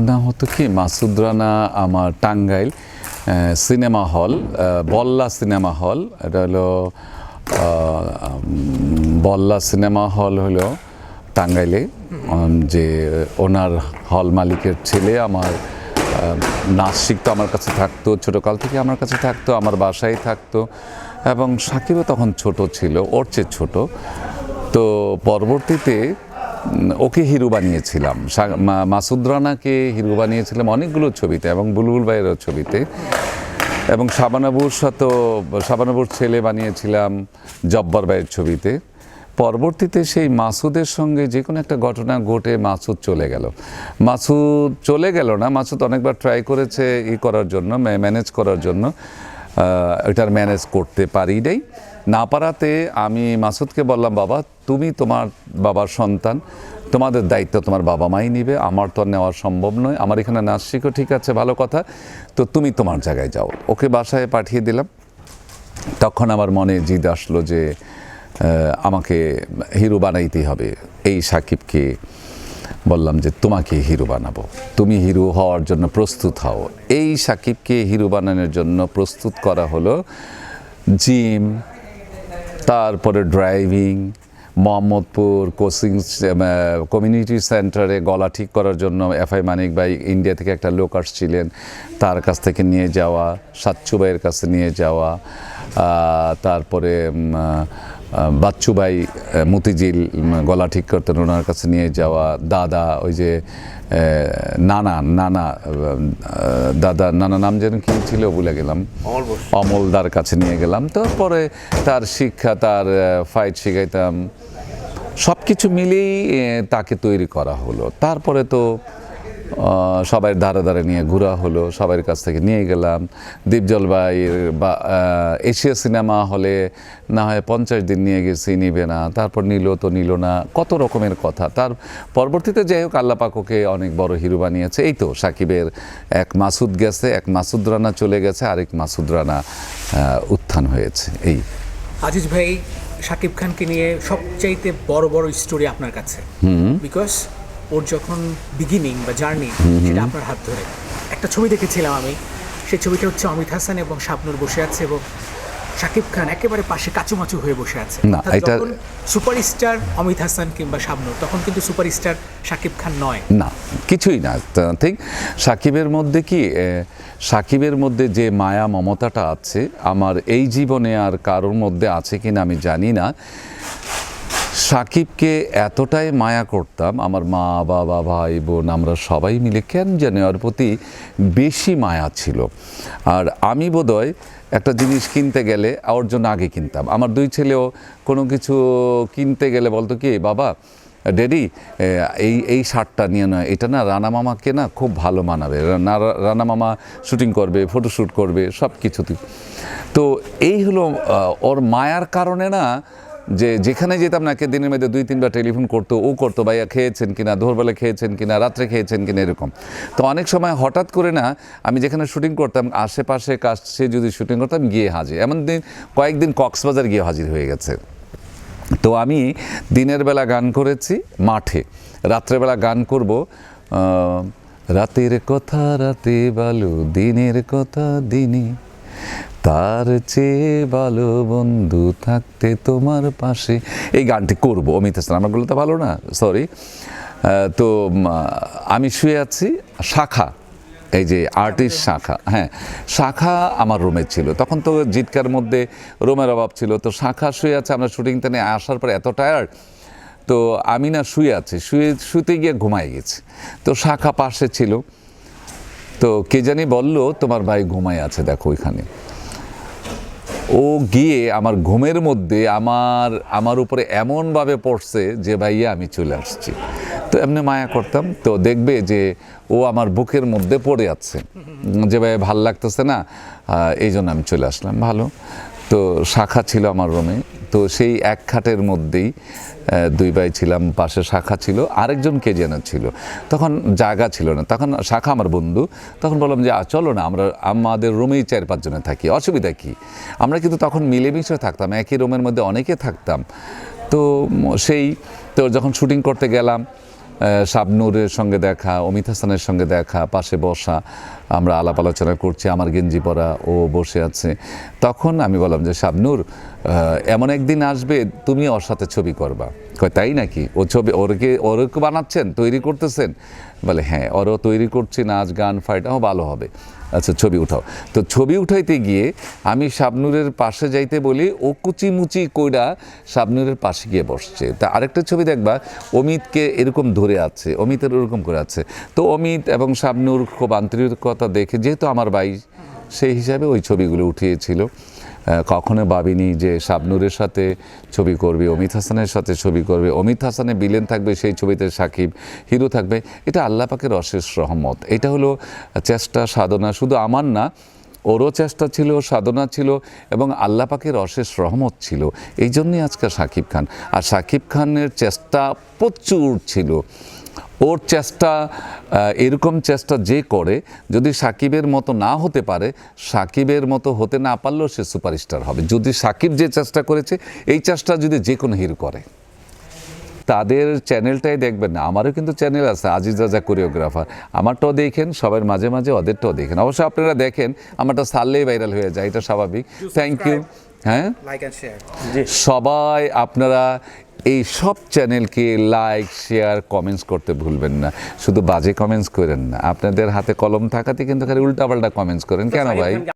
ওটার নাম হতো কি? মাসুদ রানা, আমার টাঙ্গাইল সিনেমা হল বল্লা সিনেমা হল, এটা হলো বল্লা সিনেমা হল হলো টাঙ্গাইলে যে ওনার হল মালিকের ছেলে, আমার নাচ শিখতো আমার কাছে থাকতো, ছোটোকাল থেকে আমার কাছে থাকতো, আমার বাসায় থাকতো, এবং সাকিবও তখন ছোট ছিল, ওর চেয়ে ছোটো। তো পরবর্তীতে ওকে হিরো বানিয়েছিলাম। মাসুদ রানাকে হিরো বানিয়েছিলাম অনেকগুলো ছবিতে এবং বুলবুল ভাইয়েরও ছবিতে। এবং শাবানাবুর সাথে, শাবানাবুর ছেলে বানিয়েছিলাম জব্বর ভাইয়ের ছবিতে। পরবর্তীতে সেই মাসুদের সঙ্গে যে কোনো একটা ঘটনা ঘটে মাসুদ চলে গেল। মাসুদ চলে গেল না, মাসুদ অনেকবার ট্রাই করেছে ই করার জন্য ম্যানেজ করার জন্য। এটার ম্যানেজ করতে পারি নাই। না পারাতে আমি মাসুদকে বললাম, বাবা, তুমি তোমার বাবার সন্তান, তোমাদের দায়িত্ব তোমার বাবা মাই নিবে, আমার তো নেওয়া সম্ভব নয়, আমার এখানে নাচ শিখো ঠিক আছে, ভালো কথা, তো তুমি তোমার জায়গায় যাও। ওকে বাসায় পাঠিয়ে দিলাম। তখন আমার মনে জিদ আসলো যে আমাকে হিরো বানাইতেই হবে, এই সাকিবকে বললাম যে তোমাকে হিরো বানাবো। তুমি হিরো হওয়ার জন্য প্রস্তুত হও। এই সাকিবকে হিরো বানানোর জন্য প্রস্তুত করা হলো জিম, তারপরে ড্রাইভিং, মোহাম্মদপুর কোচিং কমিউনিটি সেন্টারে গলা ঠিক করার জন্য এফআই মানিক ভাই ইন্ডিয়া থেকে একটা লোক আসছিলেন। তার কাছ থেকে নিয়ে যাওয়া, সাচ্চু ভাইয়ের কাছে নিয়ে যাওয়া তারপরে উম, আহ, বাচ্চু ভাই আহ, মতিঝিল গলা ঠিক করতেন ওনার কাছে নিয়ে যাওয়া। দাদা ওই যে নানা নানা দাদা নানা নাম যেন কি ছিল ভুলে গেলাম। অমলদার কাছে নিয়ে গেলাম। তারপরে তার শিক্ষা তার ফাইট শিখাইতাম। সব কিছু মিলেই তাকে তৈরি করা হলো। তারপরে তো সবাই ধারে ধারে নিয়ে ঘোরা হলো সবার কাছ থেকে নিয়ে গেলাম। দীপজল ভাইয়ের বা এশিয়া সিনেমা হলে না হয় পঞ্চাশ দিন নিয়ে গেছি নিবে না তারপর নিল তো নিল না কত রকমের কথা। তার পরবর্তীতে যাই হোক আল্লাপাক ওকে অনেক বড় হিরো বানিয়েছে। এই তো সাকিবের এক মাসুদ গেছে এক মাসুদ রানা চলে গেছে আরেক মাসুদ রানা উত্থান হয়েছে। এই। আজিজ ভাই শাকিব খানকে নিয়ে সবচাইতে বড় বড় স্টোরি আপনার কাছে। বিকজ ওর যখন বিগিনিং বা জার্নি সেটা আপনার হাত ধরে। একটা ছবি দেখেছিলাম আমি। সেই ছবিটা হচ্ছে অমিত হাসান এবং শাবনুর বসে আছে এবং শাকিব খান একেবারে পাশে কাচুমাচু হয়ে বসে আছে। না, এটা- সুপারস্টার অমিত হাসান কিংবা শাবনুর তখন কিন্তু সুপারস্টার শাকিব খান নয়। না কিছুই না। ঠিক সাকিবের মধ্যে কি এ, সাকিবের মধ্যে যে মায়া মমতাটা আছে আমার এই জীবনে আর কারোর মধ্যে আছে কিনা আমি জানি না। সাকিবকে এতটাই মায়া করতাম, আমার মা, বাবা, ভাই, বোন, আমরা সবাই মিলে কেন জানি ওর প্রতি বেশি মায়া ছিল। আর আমি বোধহয় একটা জিনিস কিনতে গেলে, ওর জন্য আগে কিনতাম। আমার দুই ছেলেও কোনো কিছু কিনতে গেলে বলতো কি, বাবা ডেডি এই এই শার্টটা নিয়ে নয় এটা না রানা মামাকে না খুব ভালো মানাবে। না রানা মামা শুটিং করবে, ফটোশ্যুট করবে সব কিছুতে তো এই হলো ওর মায়ার কারণে না যে যেখানে যেতাম না দিনের মধ্যে দুই, তিনবার টেলিফোন করতো, ও করতো, ভাইয়া, খেয়েছেন কিনা? দুপুরবেলা খেয়েছেন কিনা? রাত্রে খেয়েছেন কিনা? এরকম। তো অনেক সময় হঠাৎ করে না, আমি যেখানে শুটিং করতাম, আশেপাশে কাছে যদি শুটিং করতাম গিয়ে হাজির। এমন দিন, কয়েকদিন কক্সবাজার গিয়ে হাজির হয়ে গেছে। তো আমি দিনের বেলা গান করেছি, মাঠে। রাত্রেবেলা গান করব রাতের কথা রাতে ভালো দিনের কথা দিনে। তার চেয়ে ভালো বন্ধু থাকতে তোমার পাশে। এই গানটি করব অমিত হাসান আমারগুলো তো ভালো না? সরি তো আমি শুয়ে আছি শাখা এই যে আর্টিস্ট শাখা হ্যাঁ শাখা আমার রুমে ছিল। তখন তো জিটকার মধ্যে রুমের অভাব ছিল তো শাখা শুয়ে আছে আমরা শুটিং নিয়ে আসার পর এত টায়ার্ড তো আমি না শুয়ে আছি শুয়ে শুতে গিয়ে ঘুমাই গেছি। তো শাখা পাশে ছিল। তো কে জানি বলল তোমার ভাই ঘুমায় আছে দেখো ওইখানে। ও গিয়ে আমার ঘুমের মধ্যে আমার আমার উপরে এমনভাবে পড়ছে যে ভাইয়া আমি চলে আসছি। তো এমনি মায়া করতাম। তো দেখবে যে ও আমার বুকের মধ্যে পড়ে আছে। যে ভাই ভালো লাগতেছে না এই জন্য আমি চলে আসলাম। ভালো। তো শাখা ছিল আমার রুমে তো সেই এক খাটের মধ্যেই দুই ভাই ছিলাম, পাশে শাখা ছিল, আরেকজন কে যেন ছিল। তখন জায়গা ছিল না। তখন শাখা আমার বন্ধু। তখন বললাম যে চলো না, আমরা আমাদের রুমেই চার পাঁচজনে থাকি। অসুবিধা কি? আমরা কিন্তু তখন মিলেমিশে থাকতাম, একই রুমের মধ্যে অনেকে থাকতাম। তো সেই, তো যখন শুটিং করতে গেলাম শাবনুরের সঙ্গে দেখা অমিত হাসানের সঙ্গে দেখা, পাশে বসা, আমরা আলাপ আলোচনা করছি, আমার গেঞ্জি পরা ও বসে আছে। তখন আমি বললাম যে, শাবনুর এমন একদিন আসবে তুমি ওর সাথে ছবি করবা। কয়, তাই নাকি? ও ছবি, ওরকে ওরকে বানাচ্ছেন, তৈরি করতেছেন? বলে হ্যাঁ ওরও তৈরি করছি, নাচ, গান ফাইট ও, ভালো হবে। আচ্ছা ছবি উঠাও। তো ছবি উঠাইতে গিয়ে আমি শাবনুরের পাশে যাইতে বলি, ও কুচি মুচি কইরা শাবনুরের পাশে গিয়ে বসছে। তা আরেকটা ছবি দেখবা, অমিতকে এরকম ধরে আছে, অমিতের ওরকম করে আছে। তো অমিত এবং শাবনুর খুব আন্তরিকতা দেখে, যেহেতু আমার ভাই, সেই হিসাবে ওই ছবিগুলো উঠিয়েছিল। কখনো ভাবিনি যে শাবনুরের সাথে ছবি করবে, অমিত হাসানের সাথে ছবি করবে। অমিত হাসানে বিলেন থাকবে, সেই ছবিতে সাকিব হিরো থাকবে। এটা আল্লাহ পাকের অশেষ রহমত। এটা হলো চেষ্টা, সাধনা। শুধু আমার না, ওরও চেষ্টা ছিল, সাধনা ছিল এবং আল্লাহ পাকের অশেষ রহমত ছিল। এই জন্যই আজকে সাকিব খান। আর সাকিব খানের চেষ্টা প্রচুর ছিল। ওর চেষ্টা এরকম চেষ্টা যে করে যদি সাকিবের মতো না হতে পারে সাকিবের মতো হতে না পারলেও সে সুপারস্টার হবে। যদি সাকিব যে চেষ্টা করেছে এই চেষ্টা যদি যে কোনো হিরো করে। তাদের চ্যানেলটাই দেখবেন না আমারও কিন্তু চ্যানেল আছে আজিজ রাজা কোরিওগ্রাফার। আমারটাও দেখেন সবার মাঝে মাঝে ওদেরটাও দেখেন। অবশ্য আপনারা দেখেন আমারটা সারলেই ভাইরাল হয়ে যায় এটা স্বাভাবিক। থ্যাংক ইউ হ্যাঁ? সবাই আপনারা এই সব চ্যানেলকে লাইক শেয়ার কমেন্টস করতে ভুলবেন না। শুধু বাজে কমেন্টস করেন না। আপনাদের হাতে কলম থাকাতে কিন্তু খালি উল্টাপাল্টা কমেন্টস করেন। কেন ভাই?